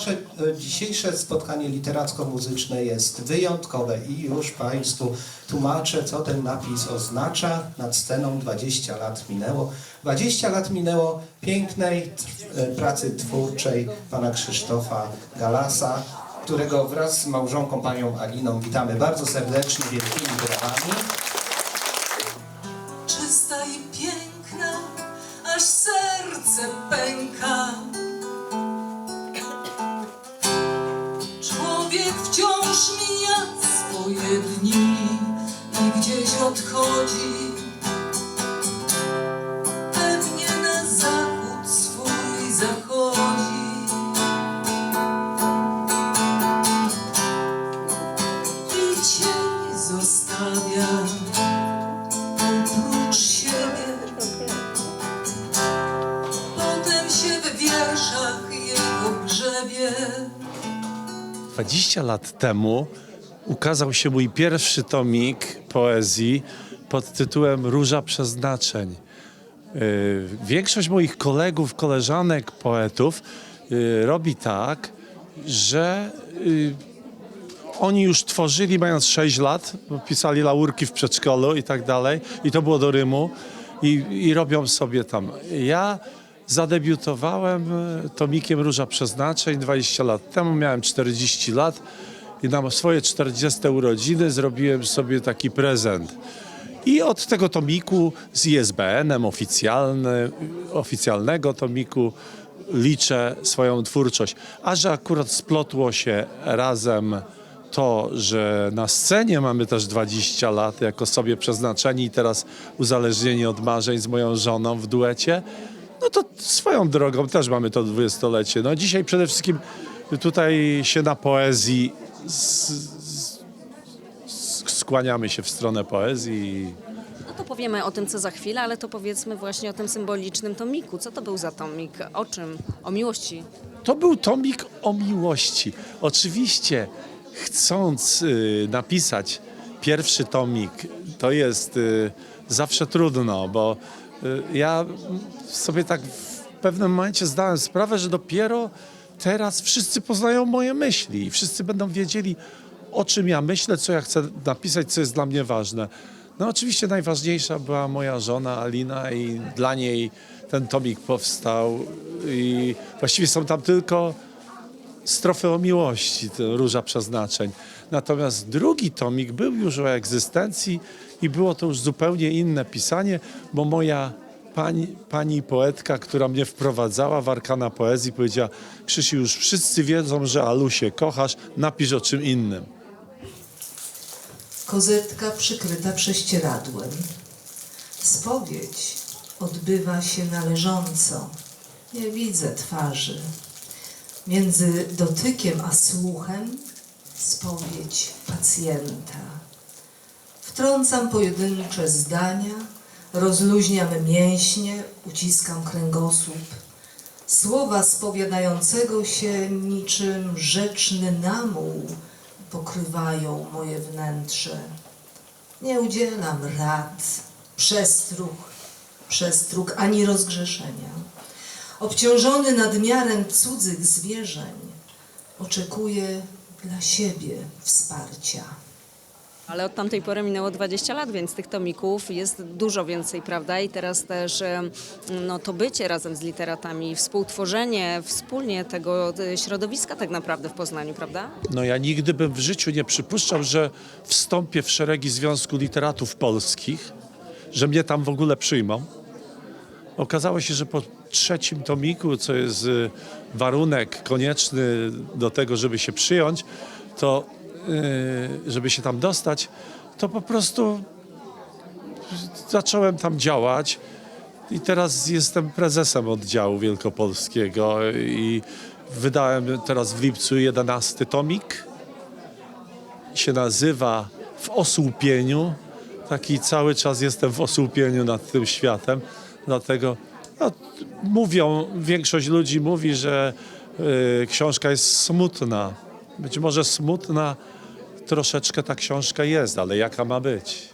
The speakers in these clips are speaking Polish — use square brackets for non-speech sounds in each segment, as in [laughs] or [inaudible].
Nasze dzisiejsze spotkanie literacko-muzyczne jest wyjątkowe i już Państwu tłumaczę, co ten napis oznacza. Nad sceną 20 lat minęło. 20 lat minęło pięknej e, pracy twórczej pana Krzysztofa Galasa, którego wraz z małżonką panią Aliną witamy bardzo serdecznie, wielkimi brawami. czysta i piękna, aż serce pęka. Odchodzi. Pewnie na zachód swój zachodzi. I cień zostawia oprócz siebie. Potem się w wierszach jego grzebie. 20 lat temu ukazał się mój pierwszy tomik poezji pod tytułem Róża Przeznaczeń. Yy, Większość moich kolegów, koleżanek, poetów yy, robi tak, że yy, oni już tworzyli mając 6 lat, pisali laurki w przedszkolu i tak dalej, i to było do Rymu, i, i robią sobie tam. Ja zadebiutowałem tomikiem Róża Przeznaczeń 20 lat temu, miałem 40 lat i na swoje 40 urodziny zrobiłem sobie taki prezent. I od tego tomiku z ISBN-em oficjalnego tomiku liczę swoją twórczość. A że akurat splotło się razem to, że na scenie mamy też 20 lat jako sobie przeznaczeni i teraz uzależnieni od marzeń z moją żoną w duecie, no to swoją drogą też mamy to dwudziestolecie. No dzisiaj przede wszystkim tutaj się na poezji skłaniamy się w stronę poezji. No to powiemy o tym, co za chwilę, ale to powiedzmy właśnie o tym symbolicznym tomiku. Co to był za tomik? O czym? O miłości. To był tomik o miłości. Oczywiście, chcąc y, napisać pierwszy tomik, to jest y, zawsze trudno, bo y, ja sobie tak w pewnym momencie zdałem sprawę, że dopiero teraz wszyscy poznają moje myśli i wszyscy będą wiedzieli, o czym ja myślę, co ja chcę napisać, co jest dla mnie ważne. No oczywiście najważniejsza była moja żona Alina i dla niej ten tomik powstał i właściwie są tam tylko strofy o miłości, Róża Przeznaczeń. Natomiast drugi tomik był już o egzystencji i było to już zupełnie inne pisanie, bo moja pani, pani poetka, która mnie wprowadzała w arkana poezji, powiedziała Krzysiu, już wszyscy wiedzą, że Alusię kochasz, napisz o czym innym. Kozetka przykryta prześcieradłem. Spowiedź odbywa się należąco. Nie widzę twarzy. Między dotykiem a słuchem spowiedź pacjenta. Wtrącam pojedyncze zdania, rozluźniam mięśnie, uciskam kręgosłup. Słowa spowiadającego się niczym rzeczny namuł pokrywają moje wnętrze. Nie udzielam rad, przestróg, przestróg ani rozgrzeszenia. Obciążony nadmiarem cudzych zwierzeń, oczekuję dla siebie wsparcia. Ale od tamtej pory minęło 20 lat, więc tych tomików jest dużo więcej, prawda? I teraz też no, to bycie razem z literatami, współtworzenie wspólnie tego e, środowiska tak naprawdę w Poznaniu, prawda? No ja nigdy bym w życiu nie przypuszczał, że wstąpię w szeregi Związku Literatów Polskich, że mnie tam w ogóle przyjmą. Okazało się, że po trzecim tomiku, co jest y, warunek konieczny do tego, żeby się przyjąć, to żeby się tam dostać, to po prostu zacząłem tam działać i teraz jestem prezesem oddziału wielkopolskiego i wydałem teraz w lipcu 11 tomik. Się nazywa W osłupieniu. Taki cały czas jestem w osłupieniu nad tym światem. Dlatego no, mówią, większość ludzi mówi, że y, książka jest smutna. Być może smutna troszeczkę ta książka jest, ale jaka ma być?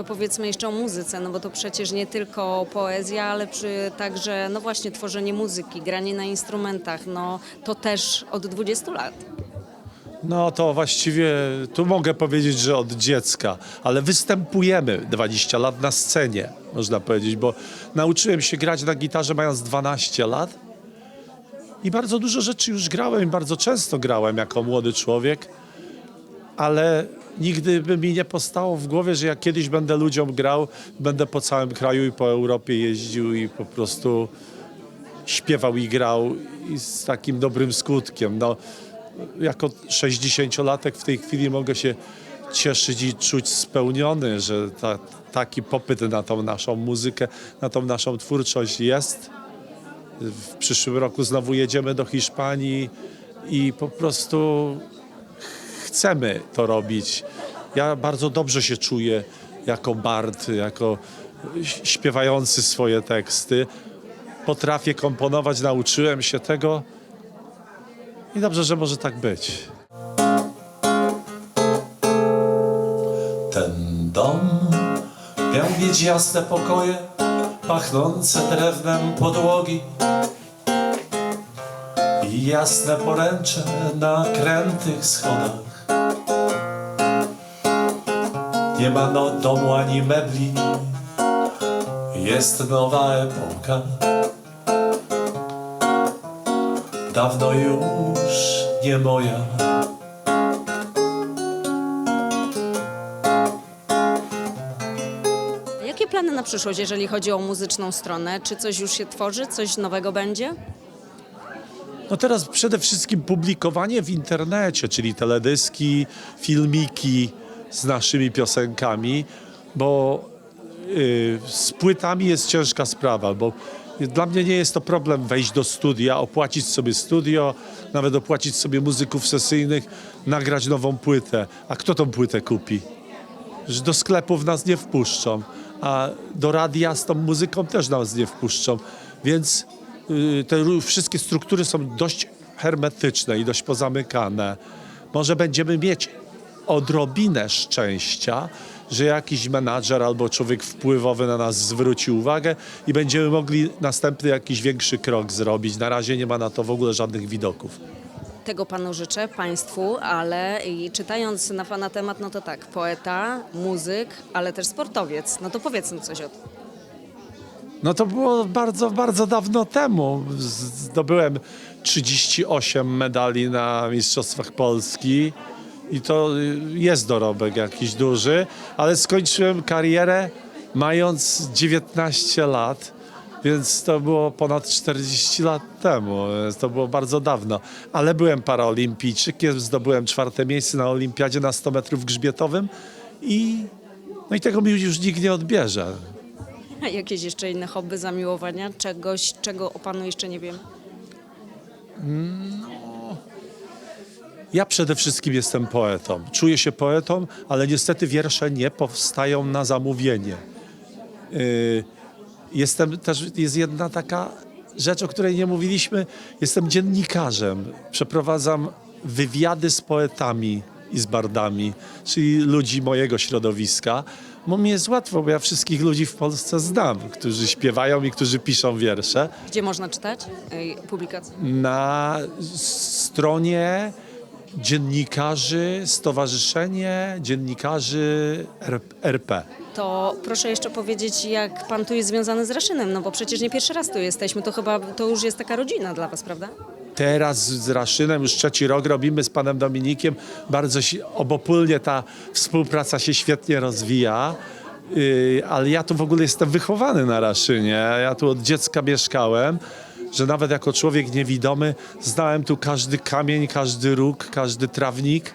to powiedzmy jeszcze o muzyce, no bo to przecież nie tylko poezja, ale przy, także no właśnie tworzenie muzyki, granie na instrumentach, no to też od 20 lat. No to właściwie tu mogę powiedzieć, że od dziecka, ale występujemy 20 lat na scenie, można powiedzieć, bo nauczyłem się grać na gitarze mając 12 lat i bardzo dużo rzeczy już grałem i bardzo często grałem jako młody człowiek, ale nigdy by mi nie postało w głowie, że jak kiedyś będę ludziom grał, będę po całym kraju i po Europie jeździł i po prostu śpiewał i grał i z takim dobrym skutkiem. No, jako 60-latek w tej chwili mogę się cieszyć i czuć spełniony, że ta, taki popyt na tą naszą muzykę, na tą naszą twórczość jest. W przyszłym roku znowu jedziemy do Hiszpanii i po prostu chcemy to robić. Ja bardzo dobrze się czuję jako bard, jako śpiewający swoje teksty. Potrafię komponować, nauczyłem się tego i dobrze, że może tak być. Ten dom miał mieć jasne pokoje, pachnące drewnem podłogi jasne poręcze na krętych schodach. Nie ma no domu ani mebli, jest nowa epoka. Dawno już nie moja. Jakie plany na przyszłość, jeżeli chodzi o muzyczną stronę? Czy coś już się tworzy, coś nowego będzie? No teraz przede wszystkim publikowanie w internecie, czyli teledyski, filmiki z naszymi piosenkami, bo y, z płytami jest ciężka sprawa, bo dla mnie nie jest to problem wejść do studia, opłacić sobie studio, nawet opłacić sobie muzyków sesyjnych, nagrać nową płytę. A kto tą płytę kupi? do sklepów nas nie wpuszczą, a do radia z tą muzyką też nas nie wpuszczą. Więc te ró- wszystkie struktury są dość hermetyczne i dość pozamykane. Może będziemy mieć odrobinę szczęścia, że jakiś menadżer albo człowiek wpływowy na nas zwróci uwagę i będziemy mogli następny jakiś większy krok zrobić. Na razie nie ma na to w ogóle żadnych widoków. Tego panu życzę, państwu, ale i czytając na pana temat, no to tak, poeta, muzyk, ale też sportowiec. No to powiedzmy coś o tym. No to było bardzo, bardzo dawno temu. Zdobyłem 38 medali na Mistrzostwach Polski i to jest dorobek jakiś duży, ale skończyłem karierę mając 19 lat, więc to było ponad 40 lat temu. To było bardzo dawno. Ale byłem paraolimpijczykiem, zdobyłem czwarte miejsce na olimpiadzie na 100 metrów grzbietowym i, no i tego mi już nikt nie odbierze. [laughs] Jakieś jeszcze inne hobby, zamiłowania, czegoś, czego o panu jeszcze nie wiem? Ja przede wszystkim jestem poetą. Czuję się poetą, ale niestety wiersze nie powstają na zamówienie. Yy, Jestem też, jest jedna taka rzecz, o której nie mówiliśmy. Jestem dziennikarzem. Przeprowadzam wywiady z poetami i z bardami, czyli ludzi mojego środowiska. Bo mi jest łatwo, bo ja wszystkich ludzi w Polsce znam, którzy śpiewają i którzy piszą wiersze. Gdzie można czytać Ej, publikacje? na stronie dziennikarzy, Stowarzyszenie Dziennikarzy RP. To proszę jeszcze powiedzieć, jak pan tu jest związany z Raszynem, no bo przecież nie pierwszy raz tu jesteśmy, to chyba to już jest taka rodzina dla was, prawda? Teraz z Raszynem już trzeci rok robimy z panem Dominikiem. Bardzo się, obopólnie ta współpraca się świetnie rozwija. Yy, ale ja tu w ogóle jestem wychowany na Raszynie. Ja tu od dziecka mieszkałem, że nawet jako człowiek niewidomy znałem tu każdy kamień, każdy róg, każdy trawnik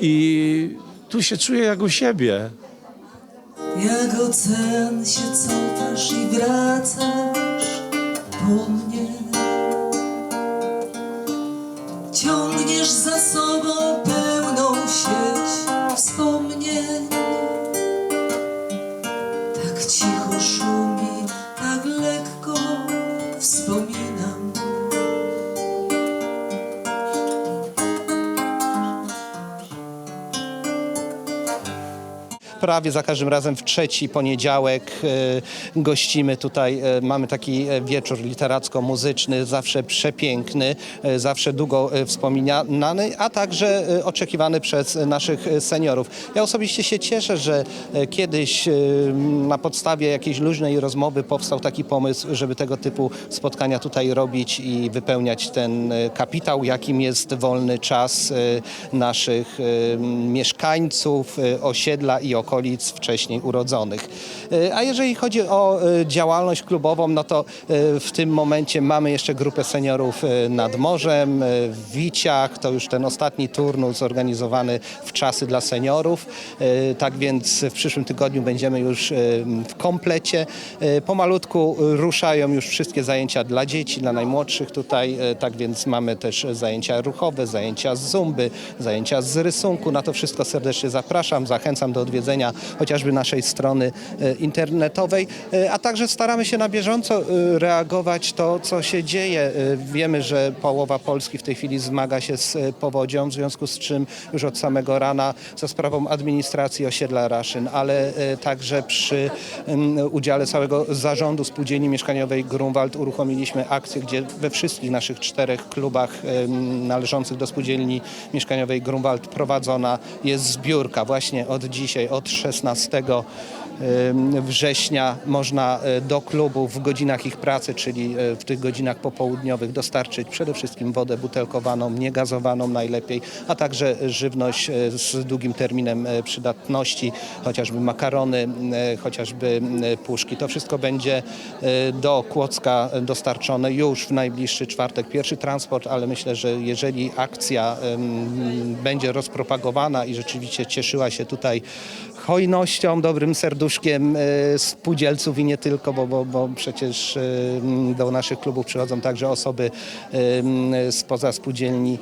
i tu się czuję jak u siebie. Jak ocean się cofasz i wracasz mnie Ciągniesz za prawie za każdym razem w trzeci poniedziałek e, gościmy tutaj. e, Mamy taki e, wieczór literacko-muzyczny, zawsze przepiękny, zawsze długo wspominany, a także oczekiwany przez naszych seniorów. Ja osobiście się cieszę, że kiedyś na podstawie jakiejś luźnej rozmowy powstał taki pomysł, żeby tego typu spotkania tutaj robić i wypełniać ten kapitał, jakim jest wolny czas naszych mieszkańców osiedla i okolic wcześniej urodzonych. E, A jeżeli chodzi o e, działalność klubową, no to e, w tym momencie mamy jeszcze grupę seniorów nad morzem, w Wiciach, to już ten ostatni turnus zorganizowany w czasy dla seniorów. Tak więc w przyszłym tygodniu będziemy już w komplecie. Pomalutku ruszają już wszystkie zajęcia dla dzieci, dla najmłodszych tutaj, tak więc mamy też zajęcia ruchowe, zajęcia z zumby, zajęcia z rysunku. Na to wszystko serdecznie zapraszam, zachęcam do odwiedzenia chociażby naszej strony e, internetowej, e, a także staramy się na bieżąco e, reagować to, co się dzieje. Wiemy, że połowa Polski w tej chwili zmaga się z powodzią, w związku z czym już od samego rana za sprawą administracji osiedla Raszyn, ale także przy udziale całego zarządu spółdzielni mieszkaniowej Grunwald uruchomiliśmy akcję, gdzie we wszystkich naszych czterech klubach należących do spółdzielni mieszkaniowej Grunwald prowadzona jest zbiórka. Właśnie od dzisiaj, od 16 em, września można e, do klubów w godzinach ich pracy, czyli e, w tych godzinach popołudniowych dostarczyć przede wszystkim wodę butelkowaną, niegazowaną najlepiej, a także żywność e, z długim terminem przydatności, chociażby makarony, chociażby puszki. To wszystko będzie do Kłodzka dostarczone już w najbliższy czwartek. Pierwszy transport, ale myślę, że jeżeli akcja będzie rozpropagowana i rzeczywiście cieszyła się tutaj hojnością, dobrym serduszkiem e, spółdzielców i nie tylko, bo, bo, bo przecież e, do naszych klubów przychodzą także osoby e, spoza spółdzielni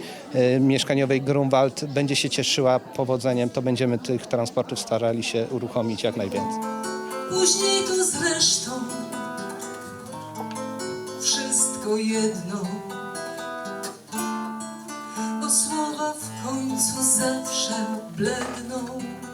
mieszkaniowej Grunwald. Będzie się cieszyła powodzeniem, to będziemy tych transportów starali się uruchomić jak najwięcej. Później to zresztą wszystko jedno, bo słowa w końcu zawsze bledną.